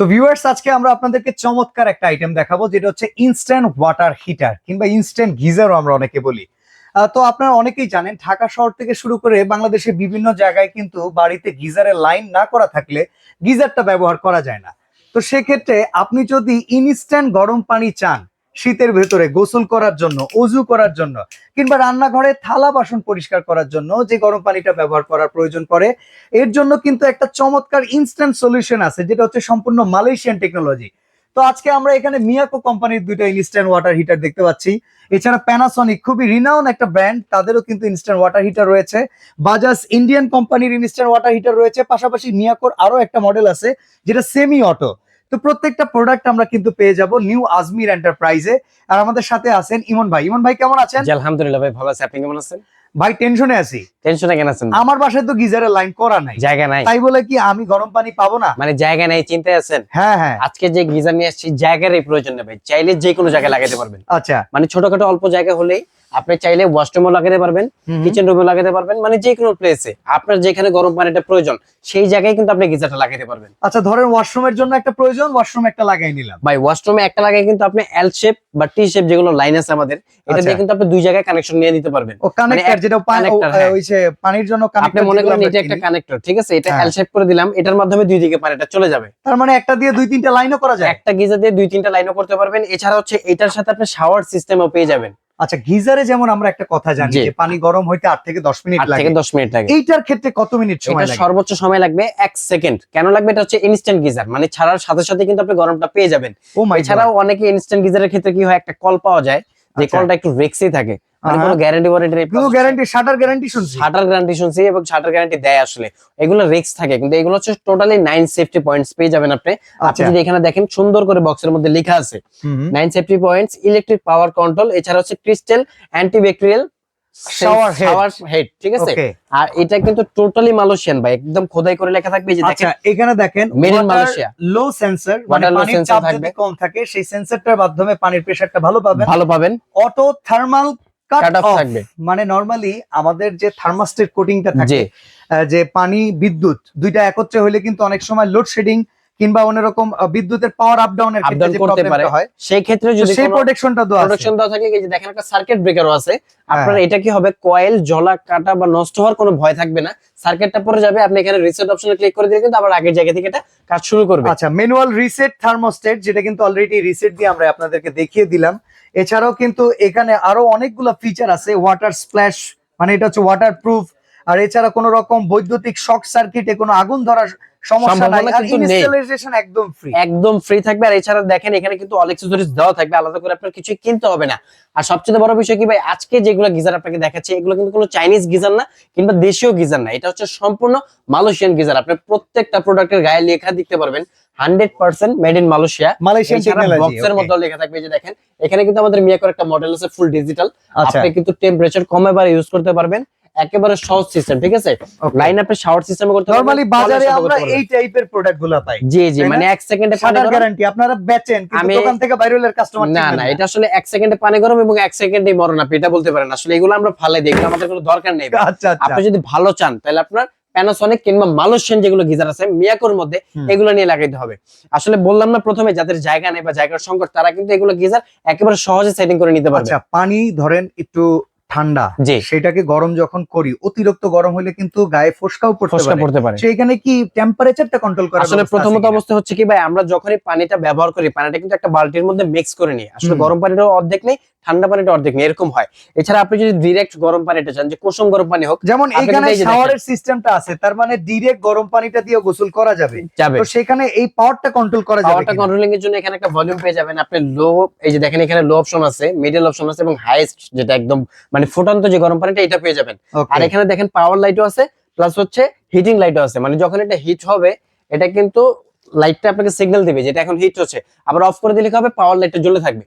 তো ভিউয়ার্স আজকে আমরা আপনাদেরকে চমৎকার একটা আইটেম দেখাবো, যেটা হচ্ছে ইনস্ট্যান্ট ওয়াটার হিটার কিংবা ইনস্ট্যান্ট গিজারও আমরা অনেকে বলি। তো আপনারা অনেকেই জানেন, ঢাকা শহর থেকে শুরু করে বাংলাদেশের বিভিন্ন জায়গায় কিন্তু বাড়িতে গিজারের লাইন না করা থাকলে গিজারটা ব্যবহার করা যায় না। তো সেক্ষেত্রে আপনি যদি ইনস্ট্যান্ট গরম পানি চান শীতের ভেতরে গোসল করার জন্য অজু করার জন্য, কিংবা রান্নাঘরে থালা বাসন পরিষ্কার করার জন্য যে গরম পানিটা ব্যবহার করার প্রয়োজন পড়ে, এর জন্য কিন্তু একটা চমৎকার ইনস্ট্যান্ট সলিউশন আছে, যেটা হচ্ছে সম্পূর্ণ মালয়েশিয়ান টেকনোলজি তো আজকে আমরা এখানে মিয়াকো কোম্পানির দুইটা ইনস্ট্যান্ট ওয়াটার হিটার দেখতে পাচ্ছি। এছাড়া প্যানাসনিক খুবই রিনাউন একটা ব্র্যান্ড তাদেরও কিন্তু ইনস্ট্যান্ট ওয়াটার হিটার রয়েছে। বাজাজ ইন্ডিয়ান কোম্পানির ইনস্ট্যান্ট ওয়াটার হিটার রয়েছে। পাশাপাশি মিয়াকোর আরও একটা মডেল আছে, যেটা সেমি অটো তো প্রত্যেকটা প্রোডাক্ট আমরা কিন্তু পেয়ে যাব নিউ আজমির এন্টারপ্রাইজে আর আমাদের সাথে আছেন ইমন ভাই। ইমন ভাই কেমন আছেন? আলহামদুলিল্লাহ ভাই ভালো আছে। আপনি কেমন আছেন? ভাই টেনশনে আছি। টেনশনে কেন আছেন? আমার বাসায় তো গিজারের লাইন করা নাই। জায়গা নাই। তাই বলে কি আমি গরম পানি পাবো না? মানে জায়গা নাই চিন্তায় আছেন? হ্যাঁ হ্যাঁ। আজকে যে গিজার নিয়ে আসছি জায়গারই প্রয়োজন নেই ভাই। চাইলে যে কোনো জায়গায় লাগাতে পারবেন। আচ্ছা। মানে ছোটখাটো অল্প জায়গা হলেই আপনি চাইলে ওয়াশরুমও লাগাতে পারবেন। কিচেন রুমে লাগাতে পারবেন মানে যে কোনো প্লেসে আপনার যেখানে গরম পানিটা প্রয়োজন সেই জায়গায় কিন্তু আপনি গিজারটা লাগাতে পারবেন। আচ্ছা ধরেন ওয়াশরুমের জন্য একটা প্রয়োজন ওয়াশরুম একটা লাগাই নিলাম ভাই ওয়াশরুমে একটা লাগাই কিন্তু আপনি এল শেপ বা টি শেপ যেগুলো লাইন আছে আমাদের এটা দিয়ে আচ্ছা। কিন্তু আপনি দুই জায়গায় কানেকশন নিয়ে দিতে পারবেন ও কানেক্টর যেটা পানি connector, হ্যাঁ। ওই যে পানির জন্য কানেক্টর আপনি মনে করেন এটা একটা কিনি। কানেক্টর ঠিক আছে এটা হ্যাঁ। এল শেপ করে দিলাম এটার মাধ্যমে দুই দিকে পানিটা চলে যাবে তার মানে একটা দিয়ে দুই তিনটা লাইনও করা যায় একটা গিজার দিয়ে দুই তিনটা লাইনও করতে পারবেন এছাড়া হচ্ছে এটার সাথে আপনি শাওয়ার সিস্টেমও পেয়ে যাবেন আচ্ছা গিজারে যেমন আমরা একটা কথা জানি যে পানি গরম হইতে আট থেকে দশ মিনিট আট লাগে। থেকে দশ মিনিট লাগে। এইটার ক্ষেত্রে কত মিনিট সময় এটা সর্বোচ্চ সময় লাগবে এক সেকেন্ড। কেন লাগবে? এটা হচ্ছে ইনস্ট্যান্ট গিজার। মানে ছাড়ার সাথে সাথে কিন্তু আপনি গরমটা পেয়ে যাবেন। ও মাই এছাড়াও অনেকে ইনস্ট্যান্ট গিজারের ক্ষেত্রে কি হয়? একটা কল পাওয়া যায়। যে আচ্ছা। কলটা একটু রিক্সি থাকে মানে কোনো গ্যারান্টি ওয়ারেন্টি কোনো গ্যারান্টি শাটার গ্যারান্টি শুনছি। শাটার গ্যারান্টি শুনছি এবং শাটার গ্যারান্টি দেয় আসলে। এগুলো রিস্ক থাকে কিন্তু এগুলো হচ্ছে টোটালি নাইন সেফটি পয়েন্টস পেয়ে যাবেন আপনি। আপনি আচ্ছা। যদি এখানে দেখেন সুন্দর করে বক্সের মধ্যে লেখা আছে। Nine safety points electric power control এছাড়া হচ্ছে ক্রিস্টেল অ্যান্টিব্যাকটেরিয়াল. শাওয়ার হেড ঠিক আছে? আর এটা কিন্তু টোটালি মালয়েশিয়ান ভাই একদম খোদাই করে লেখা থাকবে যে আচ্ছা দেখেন এখানে দেখেন. লো সেন্সর মানে পানির চাপ যদি কম থাকে সেই সেন্সরটার মাধ্যমে পানির প্রেসারটা ভালো পাবেন। ভালো পাবেন। অটো থার্মাল কাট অফ থাকবে। মানে নরমালি আমাদের যে থার্মাস্টেট কোটিংটা থাকে যে পানি বিদ্যুৎ দুইটা একত্রে হলে কিন্তু অনেক সময় লোডশেডিং কিংবা অন্যরকম বিদ্যুতের পাওয়ার আপ ডাউনের ক্ষেত্রে করতে পারে। হয় সেই ক্ষেত্রে যদি সেই প্রোটেকশনটা দেওয়া আছে। প্রোডাকশন দেওয়া থাকলে এই যে দেখেন একটা সার্কিট ব্রেকারও আছে। আপনার হ্যাঁ। এটা কি হবে? কয়েল জলা কাটা বা নষ্ট হওয়ার কোনো ভয় থাকবে না। সার্কিটটা পরে যাবে আপনি এখানে রিসেট অপশনে ক্লিক করে দিলে কিন্তু আবার আগের জায়গা থেকে এটা কাজ শুরু করবে। আচ্ছা ম্যানুয়াল রিসেট থার্মোস্টেট যেটা কিন্তু অলরেডি রিসেট দিয়ে আমরা আপনাদেরকে দেখিয়ে দিলাম। এছাড়াও কিন্তু এখানে আরও অনেকগুলো ফিচার আছে ওয়াটার স্প্ল্যাশ মানে এটা হচ্ছে ওয়াটার প্রুফ আর এছাড়া কোনো রকম বৈদ্যুতিক শক সার্কিটে কোনো আগুন ধরার সমস্যা নাই। আর ইনস্টলেশন একদম ফ্রি একদম ফ্রি থাকবে। আর এছাড়া দেখেন এখানে কিন্তু অল অ্যাক্সেসরিজ দেওয়া থাকবে। আলাদা করে আপনার কিছু কিনতে হবে না। আর সবচেয়ে বড় বিষয় কি ভাই আজকে যেগুলো গিজার আপনাকে দেখাচ্ছি এগুলো কিন্তু কোনো চাইনিজ গিজার না কিংবা দেশীয় গিজার না। এটা হচ্ছে সম্পূর্ণ মালয়েশিয়ান গিজার। আপনি প্রত্যেকটা প্রোডাক্টের গায়ে লেখা দেখতে পারবেন। Hundred percent made in Malaysia Malaysian technology বক্সের মধ্যে লেখা থাকবে যে দেখেন। এখানে কিন্তু আমাদের মিয়াকোর একটা মডেল আছে ফুল ডিজিটাল আচ্ছা। আপনি কিন্তু টেম্পারেচার কমাবার ইউজ করতে পারবেন। একেবারে সহজ সিস্টেম ঠিক আছে? লাইন আপনি শাওয়ার সিস্টেমে করতে নরমালি বাজারে আমরা এই টাইপের প্রোডাক্টগুলো পাই। জি জি মানে এক সেকেন্ডে পানি শাটার গ্যারান্টি আপনারা বেচেন কিন্তু দোকান থেকে বাইরে হলে কাস্টমার না না এটা আসলে এক সেকেন্ডে পানি গরম এবং এক সেকেন্ডে মরণ আপনি এটা বলতে পারেন আসলে এগুলো আমরা ফালাই দিই এগুলো আমাদের কোনো দরকার নেই। আচ্ছা আচ্ছা। আপনি যদি ভালো চান তাহলে আপনার প্যানাসনিক কিংবা মালয়েশিয়ান যেগুলো গিজার আছে মিয়াকোর মধ্যে এগুলো নিয়ে লাগাইতে হবে। আসলে বললাম না প্রথমে যাদের জায়গা নেই বা জায়গার সংকট তারা কিন্তু এগুলো গিজার একেবারে সহজে সেটিং করে নিতে পারবে। আচ্ছা পানি ধরেন একটু ঠান্ডা সেটাকে গরম যখন করি অতিরিক্ত গরম হলে কিন্তু গায়ে ফোসকাও পড়তে পারে। পড়তে পারে। সেইখানে কি টেম্পারেচারটা কন্ট্রোল করা আসলে প্রথমত অবস্থা হচ্ছে কি ভাই আমরা যখনই পানিটা ব্যবহার করি পানিটা কিন্তু একটা বালতির মধ্যে মিক্স করে নিই। আসলে গরম পানিরও অর্ধেক নেই ঠান্ডা পানিটা অর্ধেক নেই এরকম হয়। এছাড়া আপনি যদি ডিরেক্ট গরম পানিটা চান যে কুসুম গরম পানি হোক যেমন যে শাওয়ারের সিস্টেমটা আছে তার মানে ডিরেক্ট গরম পানিটা দিয়ে গোসল করা যাবে। যাবে। তো সেখানে এই পাওয়ারটা কন্ট্রোল করা যাবে পাওয়ারটা কন্ট্রোলিং এর জন্য এখানে একটা ভলিউম পেয়ে যাবেন। আপনি লো এই যে দেখেন এখানে লো অপশন আছে মিডল অপশন আছে এবং হাইয়েস্ট যেটা একদম মানে ফুটন্ত যে গরম পানিটা এটা পেয়ে যাবেন। আর এখানে দেখেন পাওয়ার লাইটও আছে প্লাস হচ্ছে হিটিং লাইটও আছে। মানে যখন এটা হিট হবে এটা কিন্তু লাইটটা আপনাকে সিগন্যাল দিবে যেটা এখন হিট হচ্ছে। আবার অফ করে দিলে কি হবে? পাওয়ার লাইটটা জ্বলে থাকবে।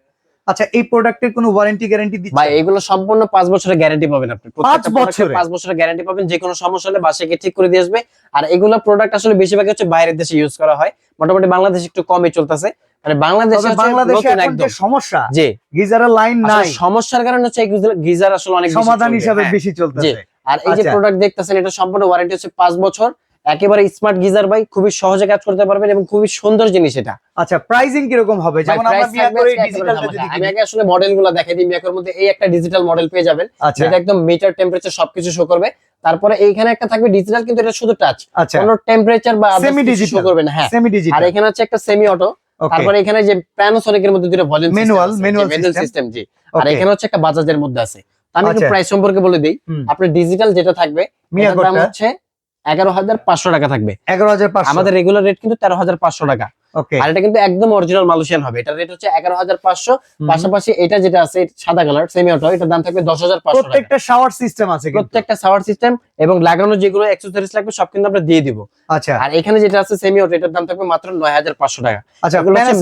আচ্ছা এই প্রোডাক্টের কোনো ওয়ারেন্টি গ্যারান্টি ভাই এগুলো সম্পূর্ণ পাঁচ বছরের গ্যারান্টি পাবেন আপনি। প্রত্যেকটা বছরে? পাঁচ বছরের গ্যারান্টি পাবেন যে কোনো সমস্যা হলে গিয়ে ঠিক করে দিয়ে আসবে। আর এগুলো প্রোডাক্ট আসলে বেশিরভাগ হচ্ছে বাইরের দেশে ইউজ করা হয়। মোটামুটি বাংলাদেশে একটু কমই চলতেছে। মানে বাংলাদেশে বাংলাদেশে একদম। সমস্যা জি। গিজারের লাইন নাই। সমস্যার কারণে হচ্ছে গিজার আসলে অনেক সমাধান হিসাবে হ্যাঁ। বেশি চলতেছে। আর এই যে আচ্ছা। প্রোডাক্ট দেখতেছেন এটা সম্পূর্ণ ওয়ারেন্টি হচ্ছে পাঁচ বছর। একেবারে স্মার্ট গিজার ভাই খুবই সহজে কাজ করতে পারবেন এবং খুবই সুন্দর জিনিস এটা। আচ্ছা প্রাইসিং কীরকম হবে? যেমন আমরা ডিজিটালটা ধামাকা। যদি আমি আগে আসলে মডেলগুলো দেখাই দিই মিয়াকোর মধ্যে এই একটা ডিজিটাল মডেল পেয়ে যাবেন আচ্ছা। যেটা একদম মিটার টেম্পারেচার সবকিছু শো করবে। তারপরে এইখানে একটা থাকবে ডিজিটাল কিন্তু এটা শুধু টাচ আচ্ছা। কোনো টেম্পারেচার বা Semi শো করবে না হ্যাঁ। সেমি ডিজিটাল আর এখানে হচ্ছে একটা সেমি অটো তারপরে এখানে যে প্যানাসোনিকের মধ্যে দুটো ভলিউম manual system। সিস্টেম জি। আর এখানে হচ্ছে একটা বাজাজের মধ্যে আছে। আমি একটু আচ্ছা। প্রাইস সম্পর্কে বলে দিই। আপনার ডিজিটাল যেটা থাকবে এটার দাম হচ্ছে এগারো হাজার পাঁচশো টাকা থাকবে। এগারো হাজার আমাদের রেগুলার রেট কিন্তু তেরো হাজার পাঁচশো টাকা। আর এটা কিন্তু একদম অরিজিনাল মালয়েশিয়ান হবে। এটার রেট হচ্ছে এগারো হাজার পাঁচশো। পাশাপাশি এটা যেটা আছে সাদা কালার সেমি অটো এটার দাম থাকবে দশ হাজার পাঁচশো প্রত্যেকটা শাওয়ার সিস্টেম আছে প্রত্যেকটা সাওয়ার সিস্টেম এবং লাগানো যেগুলো অ্যাক্সেসরিজ লাগবে সব কিন্তু আমরা দিয়ে দিব। আচ্ছা। আর এখানে যেটা আছে সেমি অটো এটার দাম থাকবে মাত্র নয় হাজার পাঁচশো টাকা। আচ্ছা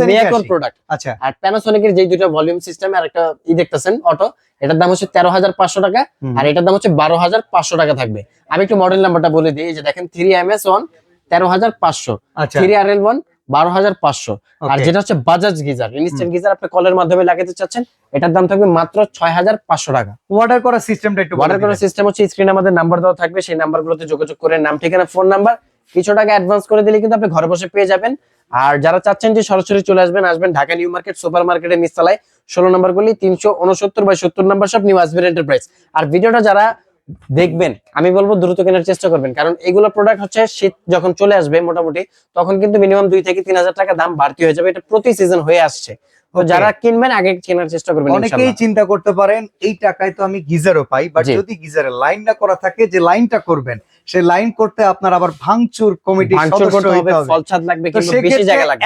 মিয়াকোর। প্রোডাক্ট আচ্ছা। আর প্যানাসোনিকের যে দুইটা ভলিউম সিস্টেম আর একটা ই দেখতেছেন অটো এটার দাম হচ্ছে তেরো হাজার পাঁচশো টাকা। আর এটার দাম হচ্ছে বারো হাজার পাঁচশো টাকা থাকবে। আমি একটু মডেল নাম্বারটা বলে দিই যে দেখেন থ্রি এম এস ওয়ান তেরো হাজার পাঁচশো। আচ্ছা। থ্রি আর এল ওয়ান বারো হাজার পাঁচশো। আর okay, যেটা হচ্ছে বাজাজ গিজার ইনস্ট্যান্ট গিজার আপনি কলের মাধ্যমে লাগাতে চাচ্ছেন এটার দাম থাকবে মাত্র ছয় হাজার পাঁচশো টাকা। অর্ডার করার সিস্টেমটা একটু অর্ডার করার সিস্টেম হচ্ছে স্ক্রিনে আমাদের নাম্বার দেওয়া থাকবে সেই নাম্বারগুলোতে যোগাযোগ করে নাম ঠিকানা ফোন নাম্বার কিছু টাকা অ্যাডভান্স করে দিলে কিন্তু আপনি ঘরে বসে পেয়ে যাবেন। আর যারা চাচ্ছেন যে সরাসরি চলে আসবেন আসবেন ঢাকা নিউ মার্কেট সুপার মার্কেটের নিচতলায়। ষোলো নম্বর গুলি তিনশো উনসত্তর বাই সত্তর নম্বর সব নিউ আসবেন এন্টারপ্রাইজ আর ভিডিওটা যারা দেখবেন আমি বলব দ্রুত কেনার চেষ্টা করবেন। কারণ এগুলো প্রোডাক্ট হচ্ছে শীত যখন চলে আসবে মোটামুটি তখন কিন্তু মিনিমাম দুই থেকে তিন হাজার টাকা দাম বাড়তি হয়ে যাবে। এটা প্রতি সিজন হয়ে আসছে। তো যারা কিনবেন আগে কেনার চেষ্টা করবেন অনেকেই চিন্তা করতে পারেন এই টাকায় তো আমি গিজারও পাই বাট যদি গিজারের লাইন না করা থাকে যে লাইনটা করবেন সেই লাইন করতে আপনার আবার ভাঙচুর কমিটি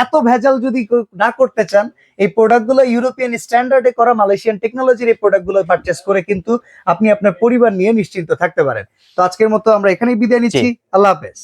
এত ভেজাল যদি না করতে চান এই প্রোডাক্টগুলো ইউরোপিয়ান স্ট্যান্ডার্ডে করা মালয়েশিয়ান টেকনোলজির এই প্রোডাক্টগুলো পারচেস করে কিন্তু আপনি আপনার পরিবার নিয়ে নিশ্চিন্ত থাকতে পারেন। তো আজকের মতো আমরা এখানেই বিদায় নিচ্ছি। আল্লাহ হাফেজ।